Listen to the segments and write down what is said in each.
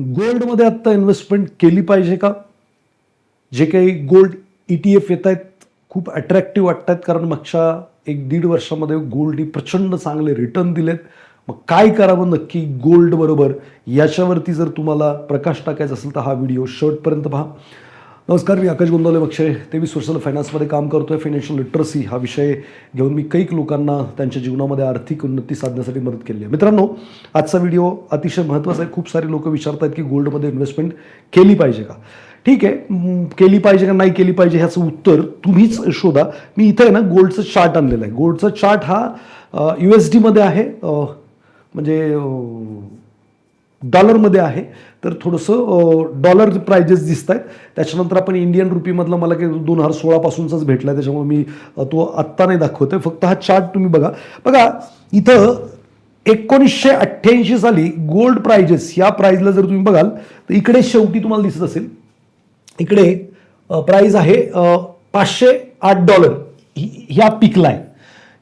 गोल्डमध्ये आत्ता इन्व्हेस्टमेंट केली पाहिजे का? जे काही गोल्ड ई टी एफ येत आहेत खूप अट्रॅक्टिव्ह वाटत आहेत कारण मागच्या एक दीड वर्षामध्ये गोल्डनी प्रचंड चांगले रिटर्न दिलेत. मग काय करावं नक्की गोल्ड बरोबर? याच्यावरती जर तुम्हाला प्रकाश टाकायचा असेल तर हा व्हिडिओ शर्टपर्यंत पहा. नमस्कार मी आकाश गोंदवले ते तेवीस वर्षाला फायनान्समध्ये काम करतोय. फायनान्शियल लिटरसी हा विषय घेऊन मी कैक लोकांना त्यांच्या जीवनामध्ये आर्थिक उन्नती साधण्यासाठी मदत केली आहे. मित्रांनो आजचा व्हिडिओ अतिशय महत्त्वाचा आहे. खूप सारे लोक विचारतात की गोल्डमध्ये इन्व्हेस्टमेंट केली पाहिजे का? ठीक आहे. केली पाहिजे का नाही केली पाहिजे ह्याचं उत्तर तुम्हीच शोधा. मी इथं आहे ना गोल्डचं चार्ट आणलेलं आहे. गोल्डचा चार्ट हा यू एस डीमध्ये आहे. म्हणजे डॉलरमध्ये आहे. तर थोडंसं डॉलर प्रायजेस दिसत आहेत त्याच्यानंतर आपण इंडियन रुपीमधला मला काही दोन हजार सोळापासूनचाच भेटला आहे त्याच्यामुळे मी तो आत्ता नाही दाखवतोय. फक्त हा चार्ट तुम्ही बघा. बघा इथं एकोणीसशे अठ्ठ्याऐंशी साली गोल्ड प्राइजेस या प्राईजला जर तुम्ही बघाल तर इकडे शेवटी तुम्हाला दिसत असेल. इकडे प्राईज आहे पाचशे आठ डॉलर ह्या पिकला आहे.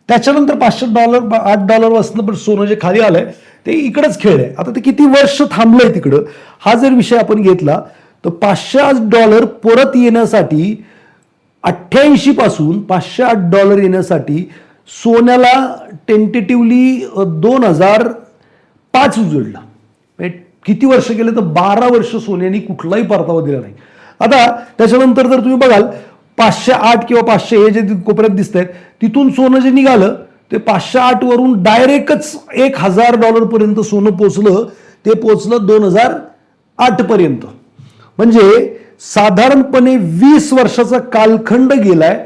त्याच्यानंतर पाचशे डॉलर आठ डॉलर वाचणं पण सोनं जे खाली आलंय ते इकडेच खेळलंय आता ते किती वर्ष थांबलंय तिकडं? हा जर विषय आपण घेतला तर पाचशे आठ डॉलर परत येण्यासाठी अठ्ठ्याऐंशी पासून पाचशे आठ डॉलर येण्यासाठी सोन्याला टेंटेटिव्हली दोन हजार पाच उजळला. म्हणजे किती वर्ष गेले तर बारा वर्ष सोन्याने कुठलाही परतावा दिला नाही. आता त्याच्यानंतर जर तुम्ही बघाल पाचशे आठ किंवा पाचशे हे जे कोपऱ्यात दिसत आहेत तिथून सोनं जे निघालं ते पाचशे आठ वरून डायरेक्टच एक हजार डॉलर पर्यंत सोनं पोचलं. ते पोचलं दोन हजार आठ पर्यंत. म्हणजे साधारणपणे वीस वर्षाचा कालखंड गेलाय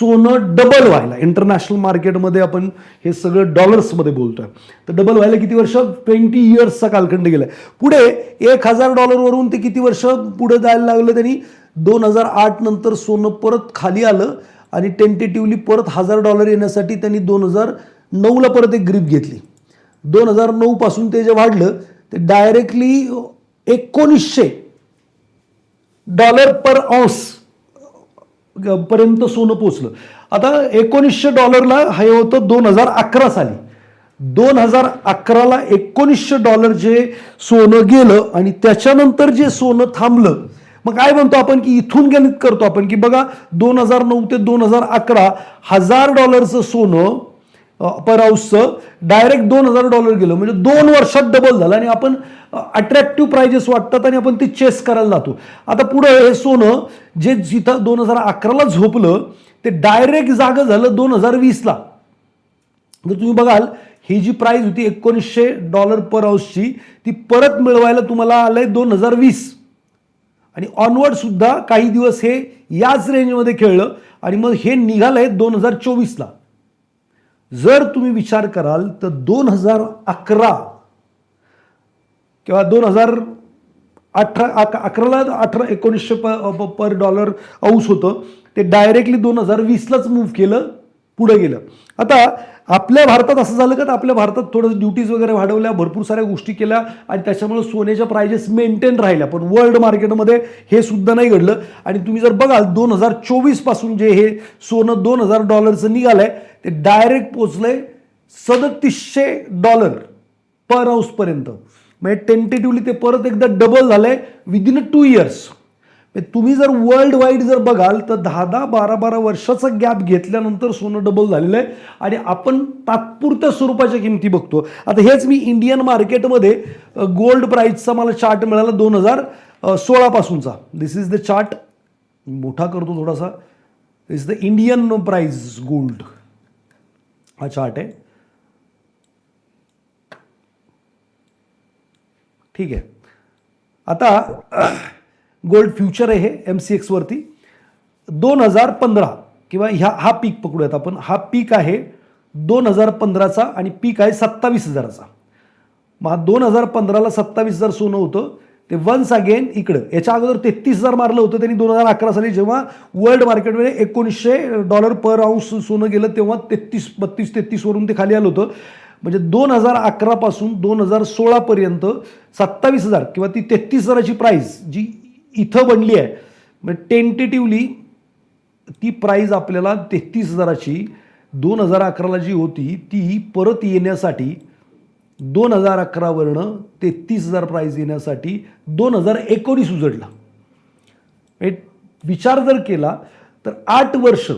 सोनं डबल व्हायला. इंटरनॅशनल मार्केटमध्ये आपण हे सगळं डॉलर्समध्ये बोलतोय. तर डबल व्हायला किती वर्ष? ट्वेंटी इयर्सचा कालखंड गेलाय. पुढे एक हजार डॉलरवरून ते किती वर्ष पुढे जायला लागलं त्यांनी दोन हजार आठ नंतर सोनं परत खाली आलं. आणि टेंटेटिव्हली परत हजार डॉलर येण्यासाठी त्यांनी दोन हजार नऊला परत एक ग्रीप घेतली. दोन हजार नऊ पासून ते जे वाढलं ते डायरेक्टली एकोणीसशे डॉलर पर ऑन्स पर्यंत सोनं पोचलं आता एकोणीसशे डॉलरला हे होतं दोन हजार अकरा साली. दोन हजार अकराला एकोणीसशे डॉलर जे सोनं गेलं आणि त्याच्यानंतर जे सोनं थांबलं मग काय म्हणतो आपण की इथून गणित करतो आपण की बघा दोन हजार नऊ ते दोन हजार अकरा हजार डॉलरचं सोनं पर हाऊसचं डायरेक्ट दोन हजार डॉलर गेलं. म्हणजे दोन वर्षात डबल झालं आणि आपण अट्रॅक्टिव्ह प्राइजेस वाटतात आणि आपण ती चेस करायला जातो. आता पुढं हे सोनं जे जिथं दोन हजार अकराला झोपलं ते डायरेक्ट जागं झालं दोन हजार वीसला. जर तुम्ही बघाल ही जी प्राइस होती एकोणीसशे डॉलर पर हाऊसची ती परत मिळवायला तुम्हाला आलं आहे दोन हजार वीस. आणि ऑनवर्डसुद्धा काही दिवस हे याच रेंजमध्ये खेळलं आणि मग हे निघालं आहे दोन हजार चोवीसला. जर तुम्ही विचार कराल तर दोन हजार अकरा किंवा दोन हजार अठरा अक अकराला अठरा एकोणीसशे प- पर डॉलर औस होतं. ते डायरेक्टली दोन हजार वीसलाच मूव्ह केलं. पुढे गेलं. आता आपल्या भारतात असं झालं का तर आपल्या भारतात थोडं ड्युटीज वगैरे वाढवल्या भरपूर साऱ्या गोष्टी केल्या आणि त्याच्यामुळे सोन्याच्या प्रायजेस मेंटेन राहिल्या. पण वर्ल्ड मार्केटमध्ये हे सुद्धा नाही घडलं. आणि तुम्ही जर बघाल दोन हजार चोवीसपासून जे हे सोनं दोन हजार डॉलरचं निघालं आहे ते डायरेक्ट पोचलंय सदतीसशे डॉलर पर हाऊसपर्यंत म्हणजे टेंटेटिव्हली ते परत एकदा डबल झालंय विदिन टू इयर्स तुम्ही जर वर्ल्ड वाईड जर बघाल तर दहा दहा बारा बारा वर्षाचा गॅप घेतल्यानंतर सोनं डबल झालेलं आहे. आणि आपण तात्पुरत्या स्वरूपाच्या किमती बघतो. आता हेच मी इंडियन मार्केटमध्ये गोल्ड प्राईजचा मला चार्ट मिळाला दोन हजार सोळापासूनचा दिस इज द चार्ट मोठा करतो थोडासा. This is the Indian price gold हा चार्ट आहे. ठीक आहे. आता गोल्ड फ्युचर आहे हे एम सी एक्सवरती दोन हजार पंधरा किंवा ह्या हा पीक पकडूयात आपण. हा पीक आहे दोन हजार पंधराचा आणि पीक आहे सत्तावीस हजाराचा. मग हा दोन हजार पंधराला सत्तावीस हजार सोनं होतं. ते वन्स अगेन इकडं. याच्या अगोदर तेहतीस हजार मारलं होतं त्यांनी दोन हजार अकरा साली. जेव्हा वर्ल्ड मार्केटमध्ये एकोणीसशे डॉलर पर अंश सोनं गेलं तेव्हा तेहतीस बत्तीस तेहतीसवरून ते खाली आलं होतं. म्हणजे दोन हजार अकरापासून दोन हजार सोळापर्यंत सत्तावीस हजार किंवा ती तेहतीस हजाराची प्राईस जी इथं बनली आहे. म्हणजे टेंटेटिव्हली ती प्राईज आपल्याला तेहतीस हजाराची दोन हजार अकराला जी होती ती परत येण्यासाठी दोन हजार अकरावरनं तेहतीस हजार प्राईज येण्यासाठी दोन हजार एकोणीस उजडला. म्हणजे विचार जर केला तर आठ वर्ष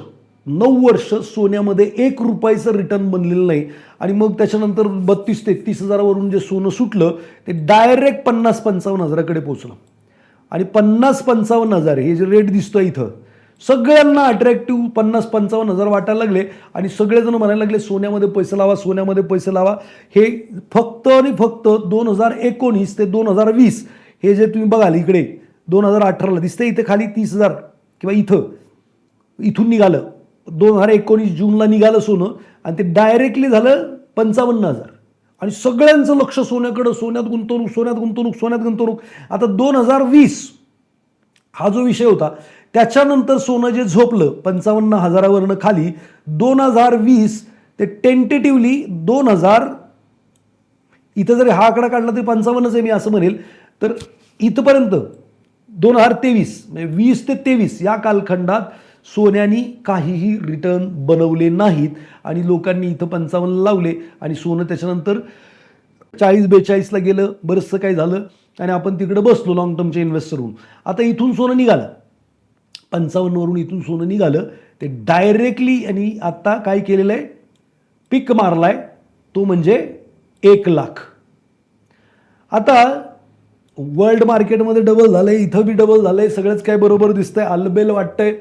नऊ वर्ष सोन्यामध्ये एक रुपयाचं रिटर्न बनलेलं नाही. आणि मग त्याच्यानंतर बत्तीस तेहतीस हजारावरून जे सोनं सुटलं ते डायरेक्ट पन्नास पंचावन्न हजाराकडे पोचलं आणि पन्नास पंचावन्न हजार हे जे रेट दिसतोय इथं सगळ्यांना अट्रॅक्टिव्ह पन्नास पंचावन्न हजार वाटायला लागले आणि सगळेजण म्हणायला लागले सोन्यामध्ये पैसे लावा सोन्यामध्ये पैसे लावा. हे फक्त आणि फक्त दोन हजार एकोणीस ते दोन हजार वीस हे जे तुम्ही बघाल इकडे दोन हजार अठराला दिसतंय इथे खाली तीस हजार किंवा इथं. इथून निघालं. दोन हजार एकोणीस जूनला निघालं सोनं आणि ते डायरेक्टली झालं पंचावन्न हजार. आणि सगळ्यांचं लक्ष सोन्याकडं सोन्यात गुंतवणूक सोन्यात गुंतवणूक सोन्यात गुंतवणूक. आता दोन हजार वीस हा जो विषय होता त्याच्यानंतर सोनं जे झोपलं पंचावन्न हजारावरनं खाली दोन हजार वीस ते टेंटेटिव्हली दोन हजार इथं जरी हा आकडा काढला तरी पंचावन्नच आहे मी असं म्हणेल. तर इथपर्यंत दोन हजार तेवीस म्हणजे वीस ते तेवीस या कालखंडात सोन्यानी काहीही रिटर्न बनवले नाहीत आणि लोकांनी इथं पंचावन्न लावले आणि सोनं त्याच्यानंतर चाळीस बेचाळीसला गेलं बरंचसं काय झालं आणि आपण तिकडे बसलो लॉंग टर्मचे इन्व्हेस्टर होऊन. आता इथून सोनं निघालं. पंचावन्नवरून इथून सोनं निघालं. ते डायरेक्टली आणि आत्ता काय केलेलं आहे? पिक मारलाय. तो म्हणजे एक लाख. आता वर्ल्ड मार्केटमध्ये डबल झालंय इथं बी डबल झालंय सगळंच काय बरोबर दिसतंय. अलबेल वाटतंय.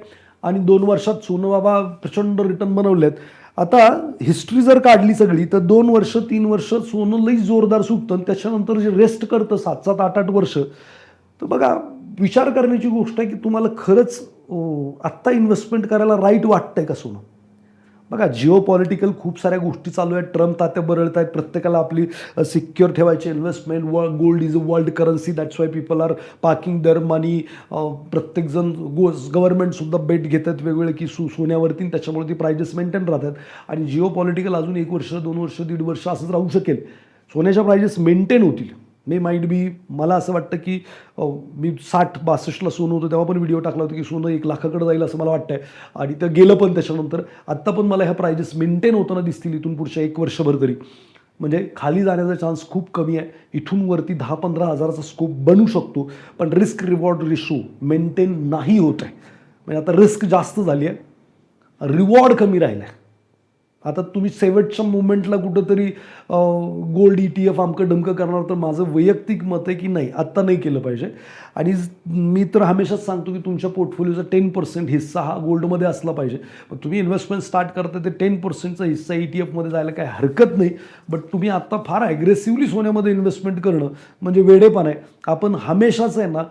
आणि दोन वर्षात सोनं बाबा प्रचंड रिटर्न बनवलेत. आता हिस्ट्री जर काढली सगळी तर दोन वर्ष तीन वर्ष सोनं लई जोरदार सुटतं आणि त्याच्यानंतर जे रेस्ट करतं सात सात आठ आठ वर्ष तर बघा विचार करण्याची गोष्ट आहे की तुम्हाला खरंच आत्ता इन्व्हेस्टमेंट करायला राईट वाटतंय का सोनं? बघा जिओ पॉलिटिकल खूप साऱ्या गोष्टी चालू आहेत. ट्रम्प तात्या बरळत आहेत प्रत्येकाला आपली सिक्युअर ठेवायची इन्व्हेस्टमेंट व gold is a world currency that's why people are parking their money प्रत्येकजण गो गव्हर्नमेंटसुद्धा बेट घेतात वेगवेगळे की सु सोन्यावरती. त्याच्यामुळे ती प्रायजेस मेंटेन राहतात. आणि जिओ पॉलिटिकल अजून एक वर्ष दोन वर्ष दीड वर्ष असंच राहू शकेल. सोन्याच्या प्रायजेस मेंटेन होतील. मे माइंड बी मला असं वाटतं की मी साठ बासष्टला सोनं होतं तेव्हा पण व्हिडिओ टाकला होता की सोनं एक लाखाकडे जाईल असं मला वाटतंय. आणि ते गेलं पण त्याच्यानंतर. आत्ता पण मला ह्या प्रायजेस मेंटेन होताना दिसतील इथून पुढच्या एक वर्षभर तरी. म्हणजे खाली जाण्याचा चान्स खूप कमी आहे. इथून वरती दहा पंधरा हजाराचा स्कोप बनू शकतो. पण रिस्क रिवॉर्ड रेशो मेंटेन नाही होत आहे. म्हणजे आता रिस्क जास्त झाली आहे. रिवॉर्ड कमी राहिला आहे आता तुम्ही शेवटच्या मुवमेंटला कुठंतरी गोल्ड ई टी एफ आमकं डमकं करणार तर माझं वैयक्तिक मत आहे की नाही आत्ता नाही केलं पाहिजे. आणि मी तर हमेशाच सांगतो की तुमच्या पोर्टफोलिओचा टेन पर्सेंट हिस्सा हा गोल्डमध्ये असला पाहिजे. तुम्ही इन्व्हेस्टमेंट स्टार्ट करता ते टेन पर्सेंटचा हिस्सा ई टी एफमध्ये जायला काही हरकत नाही. बट तुम्ही आत्ता फार ॲग्रेसिव्हली सोन्यामध्ये इन्व्हेस्टमेंट करणं म्हणजे वेडेपण आहे. आपण हमेशाच आहे ना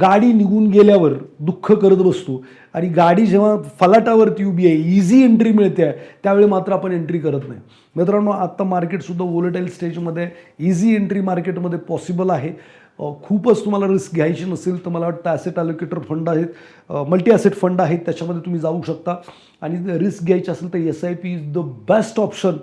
गाडी निघून गेल्यावर दुःख करत बसतो. आणि गाडी जेव्हा फलाटावरती उभी आहे इझी एंट्री मिळते आहे त्यावेळी मात्र आपण एंट्री करत नाही. मित्रांनो आत्ता मार्केटसुद्धा वोलेटाईल स्टेजमध्ये इझी एंट्री मार्केटमध्ये पॉसिबल आहे. खूपच तुम्हाला रिस्क घ्यायची नसेल तर मला वाटतं ॲसेट अलोकेटर फंड आहेत मल्टी ॲसेट फंड आहेत त्याच्यामध्ये तुम्ही जाऊ शकता. आणि रिस्क घ्यायची असेल तर S I P is the best option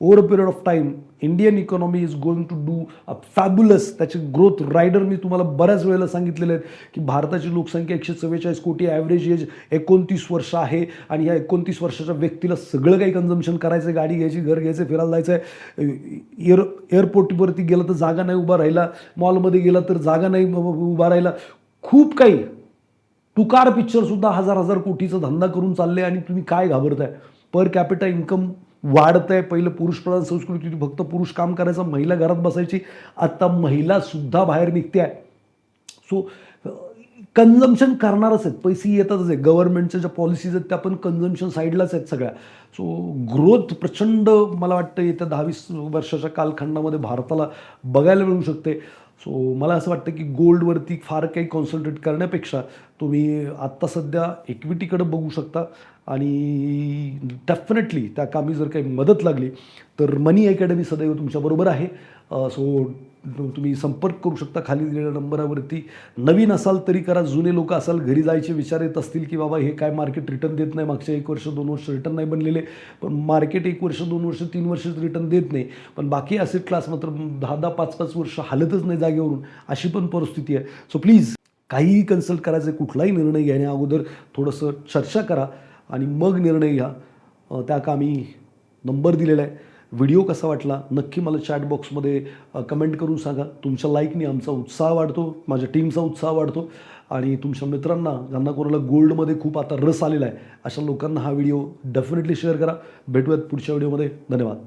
over a period of time Indian economy is going to do a fabulous त्याचे ग्रोथ रायडर मी तुम्हाला बऱ्याच वेळेला सांगितलेले आहेत की भारताची लोकसंख्या एकशे चव्वेचाळीस कोटी ॲव्हरेज एज एकोणतीस वर्ष आहे आणि या एकोणतीस वर्षाच्या व्यक्तीला सगळं काही कन्झम्शन करायचं आहे गाडी घ्यायची घर घ्यायचं फिरायला जायचं आहे. एअर एअरपोर्टवरती गेलं तर जागा नाही उभा राहिला मॉलमध्ये गेला तर जागा नाही उभा राहिला. खूप काही तुकार पिक्चरसुद्धा हजार हजार कोटीचा धंदा करून चालले आणि तुम्ही काय घाबरताय? पर कॅपिटा इन्कम वाढत आहे पहिलं पुरुषप्रधान संस्कृती होती फक्त पुरुष काम करायचं महिला घरात बसायची. आता महिलासुद्धा बाहेर निघते आहे. सो कन्झम्शन करणारच आहेत. पैसे येतातच आहे गव्हर्नमेंटच्या ज्या पॉलिसीज आहेत त्या पण कन्झम्शन साईडलाच आहेत सगळ्या. सो ग्रोथ प्रचंड मला वाटतं येत्या दहावीस वर्षाच्या कालखंडामध्ये भारताला बघायला मिळू शकते. सो मला असं वाटतं की गोल्डवरती फार काही कॉन्सन्ट्रेट करण्यापेक्षा तुम्ही आत्ता सध्या इक्विटीकडं बघू शकता. आणि डेफिनेटली त्या कामी जर काही मदत लागली तर मनी अकॅडमी सदैव तुमच्याबरोबर आहे. सो तुम्ही संपर्क करू शकता खाली दिलेल्या नंबरावरती. नवीन असाल तरी करा जुने लोक असाल घरी जायचे विचार येत असतील की बाबा हे काय मार्केट रिटर्न देत नाही मागच्या एक वर्ष दोन वर्ष रिटर्न नाही बनलेले. पण मार्केट एक वर्ष दोन वर्ष तीन वर्ष रिटर्न देत नाही. पण बाकी असे क्लास मात्र दहा दहा पाच पाच वर्ष हालतच नाही जागेवरून. अशी पण परिस्थिती आहे. सो प्लीज काहीही कन्सल्ट करायचं कुठलाही निर्णय घेण्या अगोदर थोडंसं चर्चा करा आणि मग निर्णय घ्या. त्या त्या कामी नंबर दिलेला आहे. व्हिडिओ कसा वाटला? नक्की मला चॅट बॉक्समध्ये कमेंट करून सांगा. तुमच्या लाईकने आमचा उत्साह वाढतो माझ्या टीमचा उत्साह वाढतो आणि तुमच्या मित्रांना ज्यांना कोणाला गोल्डमध्ये खूप आता रस आलेला आहे अशा लोकांना हा व्हिडिओ डेफिनेटली शेअर करा. भेटूयात पुढच्या व्हिडिओमध्ये. धन्यवाद.